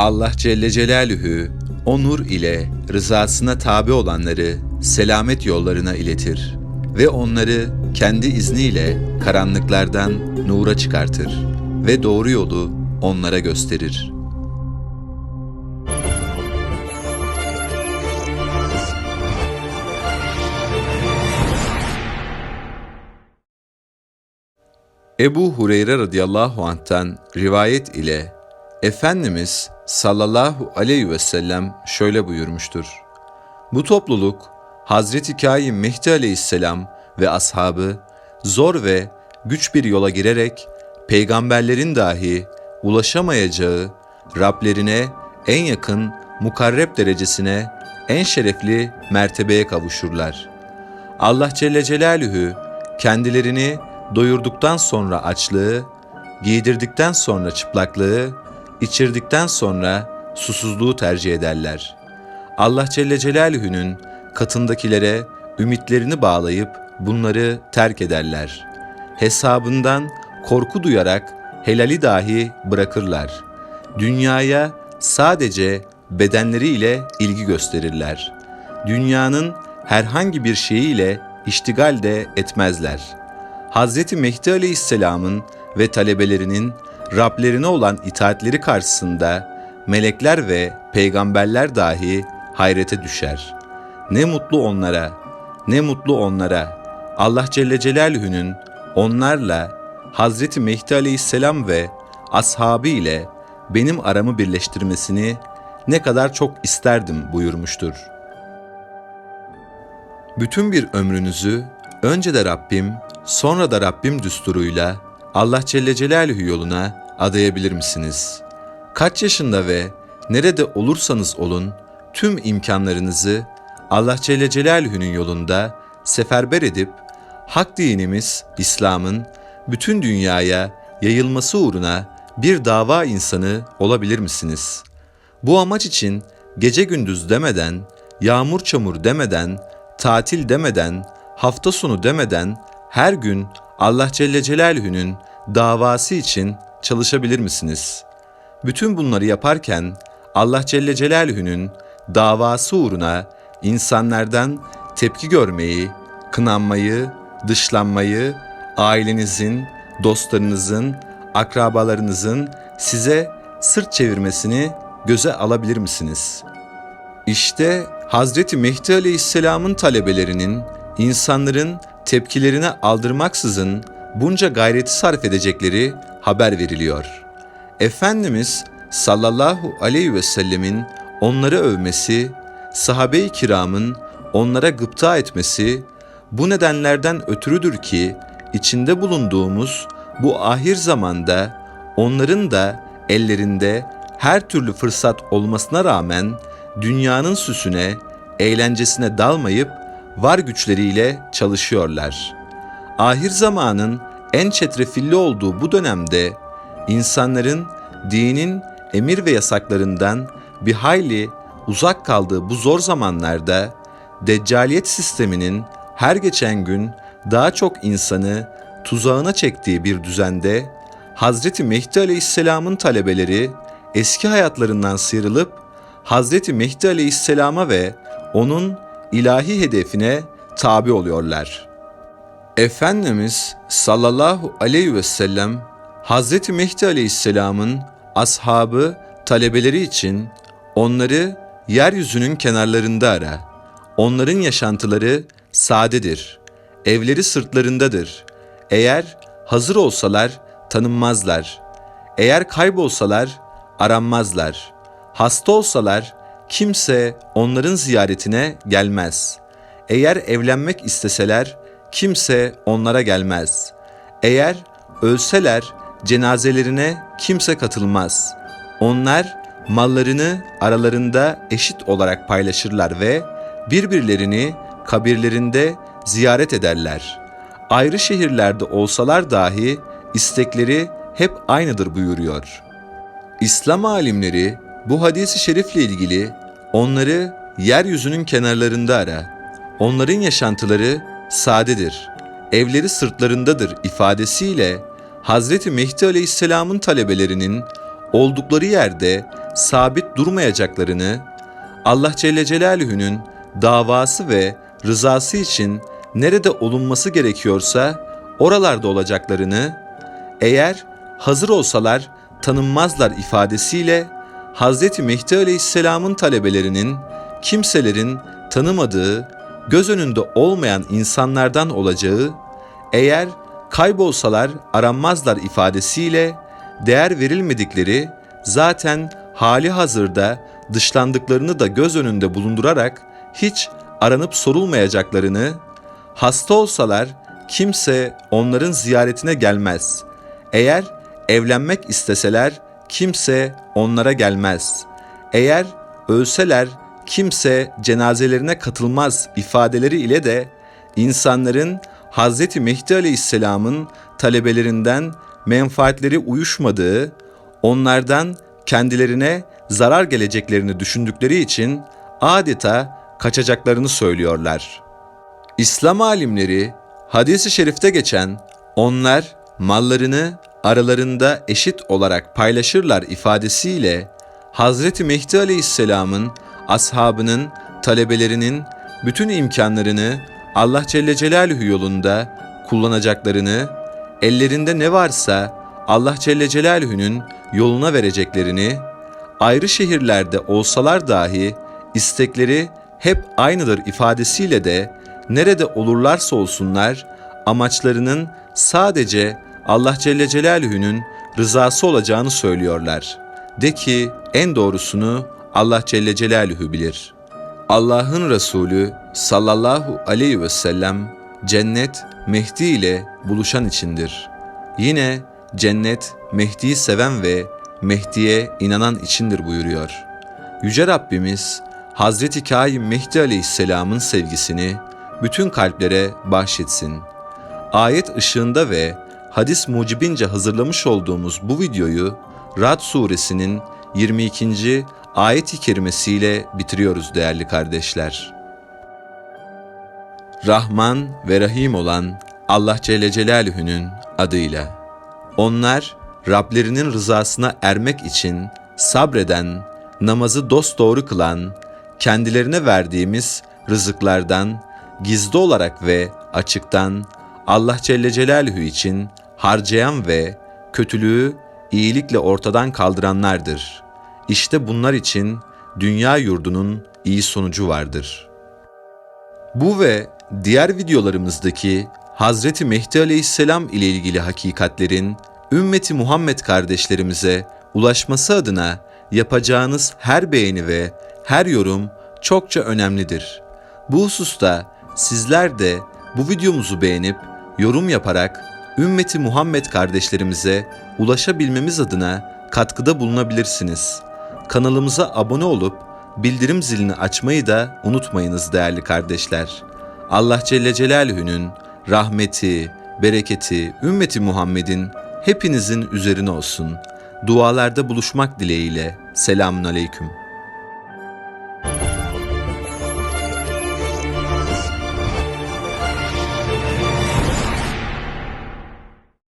Allah Celle Celaluhu o nur ile rızasına tabi olanları selamet yollarına iletir ve onları kendi izniyle karanlıklardan nura çıkartır ve doğru yolu onlara gösterir. Ebu Hureyre radıyallahu anh'tan rivayet ile Efendimiz sallallahu aleyhi ve sellem şöyle buyurmuştur. Bu topluluk Hazreti Kaim Mehdi aleyhisselam ve ashabı zor ve güç bir yola girerek peygamberlerin dahi ulaşamayacağı Rablerine en yakın mukarreb derecesine en şerefli mertebeye kavuşurlar. Allah Celle Celaluhu kendilerini doyurduktan sonra açlığı, giydirdikten sonra çıplaklığı, içirdikten sonra susuzluğu tercih ederler. Allah Celle Celaluhu'nun katındakilere ümitlerini bağlayıp bunları terk ederler. Hesabından korku duyarak helali dahi bırakırlar. Dünyaya sadece bedenleriyle ilgi gösterirler. Dünyanın herhangi bir şeyiyle iştigal de etmezler. Hazreti Mehdi Aleyhisselam'ın ve talebelerinin Rablerine olan itaatleri karşısında melekler ve peygamberler dahi hayrete düşer. Ne mutlu onlara, ne mutlu onlara. Allah Celle Celaluhu'nun onlarla Hazreti Mehdi Aleyhisselam ve ashabı ile benim aramı birleştirmesini ne kadar çok isterdim buyurmuştur. Bütün bir ömrünüzü önce de Rabbim, sonra da Rabbim düsturuyla Allah Celle Celaluhu yoluna adayabilir misiniz? Kaç yaşında ve nerede olursanız olun tüm imkanlarınızı Allah Celle Celaluhu'nun yolunda seferber edip hak dinimiz İslam'ın bütün dünyaya yayılması uğruna bir dava insanı olabilir misiniz? Bu amaç için gece gündüz demeden, yağmur çamur demeden, tatil demeden, hafta sonu demeden her gün Allah Celle Celaluhu'nun davası için çalışabilir misiniz? Bütün bunları yaparken Allah Celle Celaluhu'nun davası uğruna insanlardan tepki görmeyi, kınanmayı, dışlanmayı, ailenizin, dostlarınızın, akrabalarınızın size sırt çevirmesini göze alabilir misiniz? İşte Hazreti Mehdi Aleyhisselam'ın talebelerinin insanların tepkilerine aldırmaksızın bunca gayreti sarf edecekleri haber veriliyor. Efendimiz sallallahu aleyhi ve sellemin onları övmesi, sahabe-i kiramın onlara gıpta etmesi bu nedenlerden ötürüdür ki içinde bulunduğumuz bu ahir zamanda onların da ellerinde her türlü fırsat olmasına rağmen dünyanın süsüne, eğlencesine dalmayıp var güçleriyle çalışıyorlar. Ahir zamanın en çetrefilli olduğu bu dönemde insanların dinin emir ve yasaklarından bir hayli uzak kaldığı bu zor zamanlarda deccaliyet sisteminin her geçen gün daha çok insanı tuzağına çektiği bir düzende Hazreti Mehdi Aleyhisselam'ın talebeleri eski hayatlarından sıyrılıp Hazreti Mehdi Aleyhisselam'a ve onun ilahi hedefine tabi oluyorlar. Efendimiz sallallahu aleyhi ve sellem Hazreti Mehdi Aleyhisselam'ın ashabı, talebeleri için onları yeryüzünün kenarlarında ara. Onların yaşantıları sadedir. Evleri sırtlarındadır. Eğer hazır olsalar tanınmazlar. Eğer kaybolsalar aranmazlar. Hasta olsalar kimse onların ziyaretine gelmez. Eğer evlenmek isteseler kimse onlara gelmez. Eğer ölseler cenazelerine kimse katılmaz. Onlar mallarını aralarında eşit olarak paylaşırlar ve birbirlerini kabirlerinde ziyaret ederler. Ayrı şehirlerde olsalar dahi istekleri hep aynıdır buyuruyor. İslam alimleri bu hadisi şerifle ilgili onları yeryüzünün kenarlarında ara. Onların yaşantıları sadedir. Evleri sırtlarındadır ifadesiyle Hazreti Mehdi Aleyhisselam'ın talebelerinin oldukları yerde sabit durmayacaklarını, Allah Celle Celaluhu'nun davası ve rızası için nerede olunması gerekiyorsa oralarda olacaklarını, eğer hazır olsalar tanınmazlar ifadesiyle Hz. Mehdi Aleyhisselam'ın talebelerinin kimselerin tanımadığı, göz önünde olmayan insanlardan olacağı, eğer kaybolsalar aranmazlar ifadesiyle değer verilmedikleri, zaten hali hazırda dışlandıklarını da göz önünde bulundurarak hiç aranıp sorulmayacaklarını, hasta olsalar kimse onların ziyaretine gelmez. Eğer evlenmek isteseler kimse onlara gelmez. Eğer ölseler kimse cenazelerine katılmaz ifadeleri ile de insanların Hz. Mehdi Aleyhisselam'ın talebelerinden menfaatleri uyuşmadığı, onlardan kendilerine zarar geleceklerini düşündükleri için adeta kaçacaklarını söylüyorlar. İslam alimleri hadisi şerifte geçen onlar mallarını aralarında eşit olarak paylaşırlar ifadesiyle Hazreti Mehdi Aleyhisselam'ın ashabının, talebelerinin bütün imkanlarını Allah Celle Celaluhu yolunda kullanacaklarını, ellerinde ne varsa Allah Celle Celaluhu'nun yoluna vereceklerini, ayrı şehirlerde olsalar dahi istekleri hep aynıdır ifadesiyle de nerede olurlarsa olsunlar amaçlarının sadece Allah Celle Celaluhu'nun rızası olacağını söylüyorlar. De ki en doğrusunu Allah Celle Celaluhu bilir. Allah'ın Resulü sallallahu aleyhi ve sellem cennet Mehdi ile buluşan içindir. Yine cennet Mehdi'yi seven ve Mehdi'ye inanan içindir buyuruyor. Yüce Rabbimiz Hazreti Kaim Mehdi Aleyhisselam'ın sevgisini bütün kalplere bahşetsin. Ayet ışığında ve hadis mucibince hazırlamış olduğumuz bu videoyu Rad suresinin 22. ayet-i kerimesiyle bitiriyoruz değerli kardeşler. Rahman ve Rahim olan Allah Celle Celaluhu'nun adıyla. Onlar Rablerinin rızasına ermek için sabreden, namazı dosdoğru kılan, kendilerine verdiğimiz rızıklardan gizli olarak ve açıktan Allah Celle Celaluhu için harcayan ve kötülüğü iyilikle ortadan kaldıranlardır. İşte bunlar için dünya yurdunun iyi sonucu vardır. Bu ve diğer videolarımızdaki Hazreti Mehdi Aleyhisselam ile ilgili hakikatlerin ümmeti Muhammed kardeşlerimize ulaşması adına yapacağınız her beğeni ve her yorum çokça önemlidir. Bu hususta sizler de bu videomuzu beğenip yorum yaparak ümmeti Muhammed kardeşlerimize ulaşabilmemiz adına katkıda bulunabilirsiniz. Kanalımıza abone olup bildirim zilini açmayı da unutmayınız değerli kardeşler. Allah Celle Celaluhu'nun rahmeti, bereketi ümmeti Muhammed'in hepinizin üzerine olsun. Dualarda buluşmak dileğiyle. Selamun Aleyküm.